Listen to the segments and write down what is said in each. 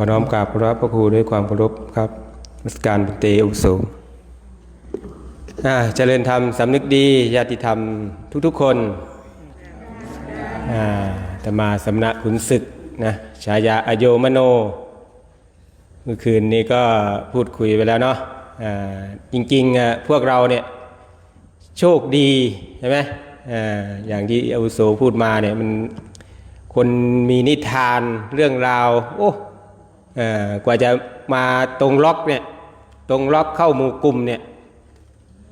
ขอน้อมกราบพระพระครูด้วยความเคารพครับรัชการบุเตอุโสอ่าเจริญธรรมสำนึกดีญาติธรรมทุกๆคนอาธรรมาสำนักขุนศึกนะฉายาอโยมโน เมื่อคืนนี้ก็พูดคุยไปแล้วเนาะอาจริงๆพวกเราเนี่ยโชคดีใช่ไหมอาอย่างที่อุโสพูดมาเนี่ยมันคนมีนิทานเรื่องราว โอ้ กว่าจะมาตรงล็อกเนี่ยตรงล็อกเข้าหมู่กลุ่มเนี่ย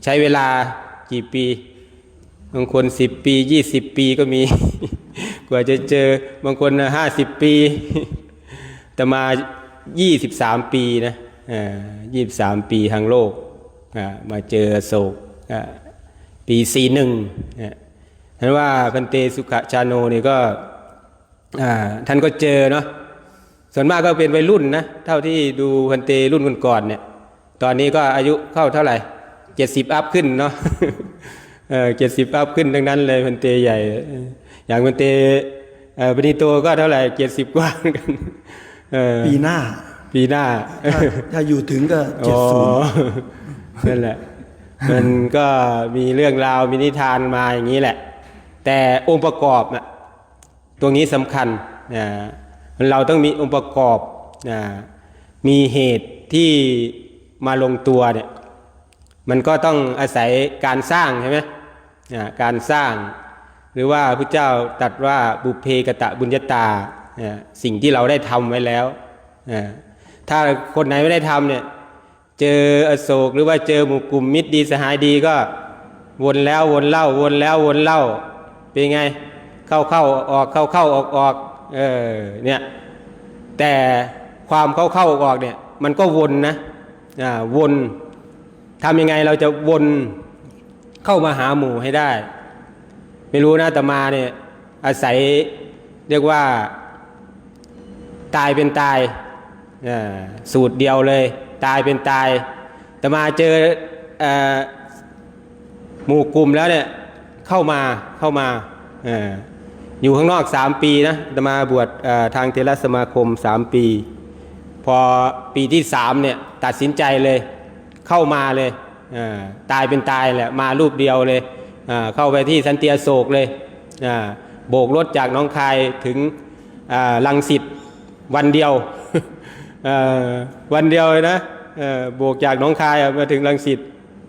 ใช้เวลากี่ปีบางคนสิบปียี่สิบปีก็มี กว่าจะเจอบางคนห้าสิบปีแต่มายี่สิบสามปีนะยี่สิบสามปีทางโลกมาเจอโศกปีสี่หนึ่งเห็นว่าพันเตสุขชาโนนี่ก็ท่านก็เจอเนาะ ส่วนมากก็เป็นวัยรุ่นนะ เท่าที่ดูพันเตรุ่นก่อนๆเนี่ย ตอนนี้ก็อายุเข้าเท่าไหร่เจ็ดสิบอัพขึ้นเนาะเออเจ็ดสิบอัพขึ้นทั้งนั้นเลยพันเตใหญ่เอออย่างพันเตเอ่อปณิโตก็เท่าไหร่เจ็ดสิบกว่าเหมือนกันเออปีหน้า ปีหน้าถ้า ถ้าอยู่ถึงก็เจ็ดศูนย์อ๋อนั่นแหละ มันก็มีเรื่องราวมีนิทานมาอย่างนี้แหละ แต่องค์ประกอบนะตัวนี้สำคัญนะ เราต้องมีองค์ประกอบนะมีเหตุที่มาลงตัวเนี่ยมันก็ต้องอาศัยการสร้างใช่ไหมอ่าการสร้าง หรือว่าพระเจ้าตัดว่าบุเพกตะบุญญาตาอ่าสิ่งที่เราได้ทำไว้แล้วอ่าถ้าคนไหนไม่ได้ทำเนี่ยเจออโศกหรือว่าเจอหมู่กลุ่มมิตรดีสหายดีก็วนแล้ววนเล่าวนแล้ววนเล่าเป็นไง เข้าเข้าออกเข้าเข้าออกออก เออเนี่ยแต่ความเข้าเข้าออกเนี่ยมันก็วนนะอ่าวนทำยังไงเราจะวนเข้ามาหาหมู่ให้ได้ ไม่รู้นะแต่มาเนี่ยอาศัยเรียกว่าตายเป็นตายอ่าสูตรเดียวเลย ตายเป็นตาย แต่มาเจออหมู่กลุ่มแล้วเนี่ยเข้ามาเข้ามา อยู่ข้างนอกสามปีนะตมาบวชทางเทรสมาคมสามปี พอปีที่สามเนี่ยตัดสินใจเลยเข้ามาเลยตายเป็นตายแหละมารูปเดียวเลยเข้าไปที่สันเตียโศกเลยโบกรถจากน้องคายถึงลังสิตวันเดียววันเดียวเลยนะโบกจากน้องคายมาถึงลังสิต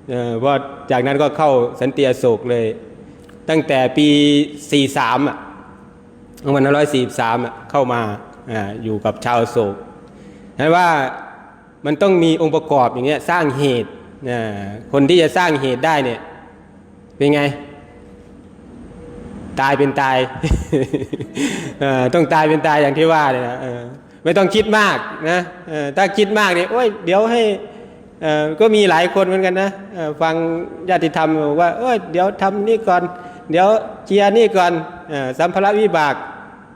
เอ่อเพราะจากนั้นก็เข้าสันเตียโศกเลย ตั้งแต่ปี 43อะ วันร้อยสี่สามอะเข้ามาออยู่กับชาวโศกนั้นว่ามันต้องมีองค์ประกอบอย่างเงี้ยสร้างเหตุคนที่จะสร้างเหตุได้เนี่ย เป็นไง ตายเป็นตายต้องตายเป็นตายอย่างที่ว่าเนี่ยนะไม่ต้องคิดมากนะถ้าคิดมากเนี่ยโอ้ยเดี๋ยวให้ก็มีหลายคนเหมือนกันนะฟังญาติธรรมบอกว่าเอ้ยเดี๋ยวทำนี่ก่อน เดี๋ยวเคลียร์นี่ก่อนอสัมภาระวิบาก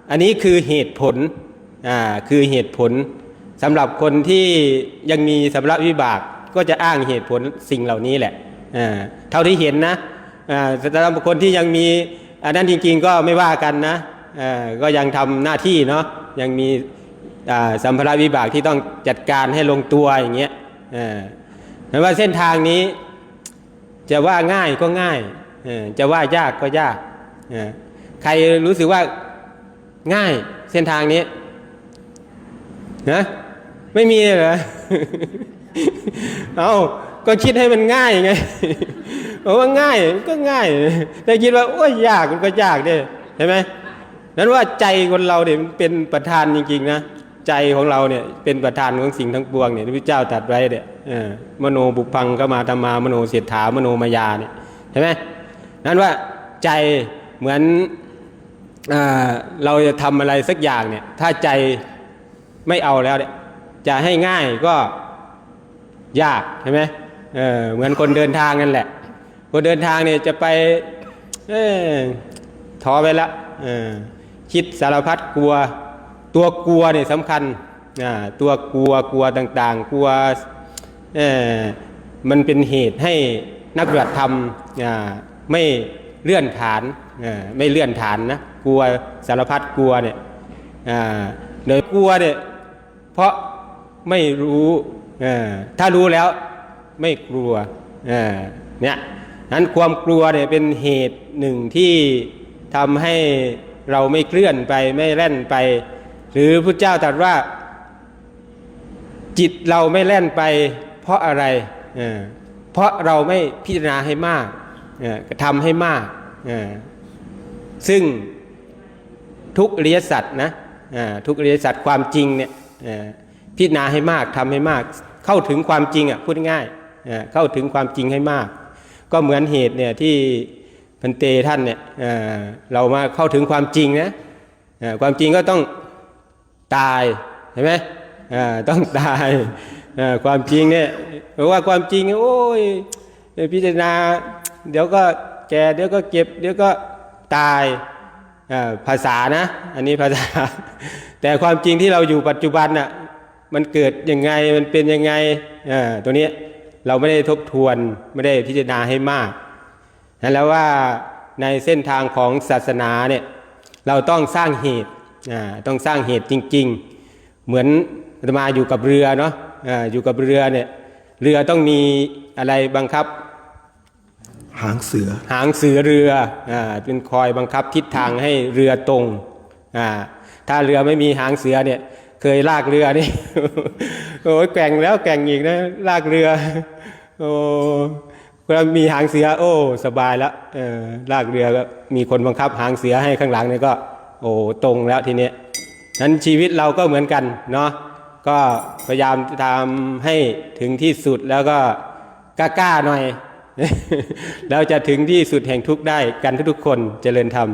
อันนี้คือเหตุผลอ่าคือเหตุผลสำหรับคนที่ยังมีสัมภาระวิบากก็จะอ้างเหตุผลสิ่งเหล่านี้แหละอ่าเท่าที่เห็นนะอ่าสำหรับคนที่ยังมีอันนั้นจริง ๆ ก็ไม่ว่ากันนะอ่าก็ยังทำหน้าที่เนาะยังมีสัมภาระวิบากที่ต้องจัดการให้ลงตัวอย่างเงี้ยอ่าแต่ว่าเส้นทางนี้จะว่าง่ายก็ง่าย จะว่ายากก็ยาก ใครรู้สึกว่าง่ายเส้นทางนี้นะไม่มีเหรอเอาก็คิดให้มันง่ายไงบอกว่าง่ายก็ง่ายแต่คิดว่าโอ้ยยากมันก็ยากเด้ใช่ไหมนั้นว่าใจคนเราเนี่ยมันเป็นประธานจริงๆนะใจของเราเนี่ยเป็นประธานของสิ่งทั้งปวงเนี่ยที่พระเจ้าตรัดไว้เนี่ยมโนบุพังก็มาธรรมามโนเสถฐามโนมายาเนี่ยใช่ไหม นั้นว่าใจเหมือนอเราจะทำอะไรสักอย่างเนี่ย ถ้าใจไม่เอาแล้วเนี่ยจะให้ง่ายก็ยากใช่ไหมเออเหมือนคนเดินทางนั่นแหละ คนเดินทางเนี่ยจะไปเออท้อไปละเออคิดสารพัดกลัว ตัวกลัวเนี่ยสำคัญอ่าตัวกลัวกลัวต่างๆ กลัวเออมันเป็นเหตุให้นักปฏิบัติธรรมอ่า ไม่เลื่อนฐานไม่เลื่อนฐานนะกลัวสารพัดกลัวเนี่ยอ่าโดยกลัวเนี่ยเพราะไม่รู้ถ้ารู้แล้วไม่กลัวเนี่ยนั้นความกลัวเนี่ยเป็นเหตุหนึ่งที่ทำให้เราไม่เคลื่อนไปไม่แล่นไป หรือพระเจ้าตรัสว่า จิตเราไม่แล่นไป เพราะอะไรเพราะเราไม่พิจารณาให้มาก ทำให้มาก ซึ่งทุกอริยสัจนะทุกอริยสัจความจริงเนี่ยพิจารณาให้มากทำให้มาก เข้าถึงความจริงอะพูดง่ายเข้าถึงความจริงให้มาก ก็เหมือนเหตุเนี่ยที่พันเตท่านเนี่ยเรามาเข้าถึงความจริงนะความจริงก็ต้องตายเห็นไหมต้องตายความจริงเนี่ยเพราะว่าความจริงโอ้ยพิจารณา เดี๋ยวก็แก่เดี๋ยวก็เก็บ เดี๋ยวก็ตายภาษานะ อันนี้ภาษา แต่ความจริงที่เราอยู่ปัจจุบันน่ะมันเกิดยังไงมันเป็นยังไงตัวนี้เราไม่ได้ทบทวนไม่ได้พิจารณาให้มากนั้นแล้วว่าในเส้นทางของศาสนาเนี่ยเราต้องสร้างเหตุต้องสร้างเหตุจริง ๆ เหมือนมาอยู่กับเรือเนาะออยู่กับเรือเนี่ยเรือต้องมีอะไรบังคับ หางเสือ หางเสือเรืออ่าเป็นคอยบังคับทิศทางให้เรือตรงอ่าถ้าเรือไม่มีหางเสือเนี่ย เคยลากเรือนี่ โอ้ยแก่งแล้วแก่งอีกนะลากเรือ โอ้เวลามีหางเสือ โอ้ สบายแล้วเออลากเรือก็มีคนบังคับหางเสือให้ข้างหลังเนี่ยก็ โอ้ตรงแล้วทีเนี้ยนั้นชีวิตเราก็เหมือนกันเนาะก็พยายามทำให้ถึงที่สุดแล้วก็กล้าๆหน่อย แล้วจะถึงที่สุดแห่งทุกข์ได้กันทุกๆคนเจริญธรรม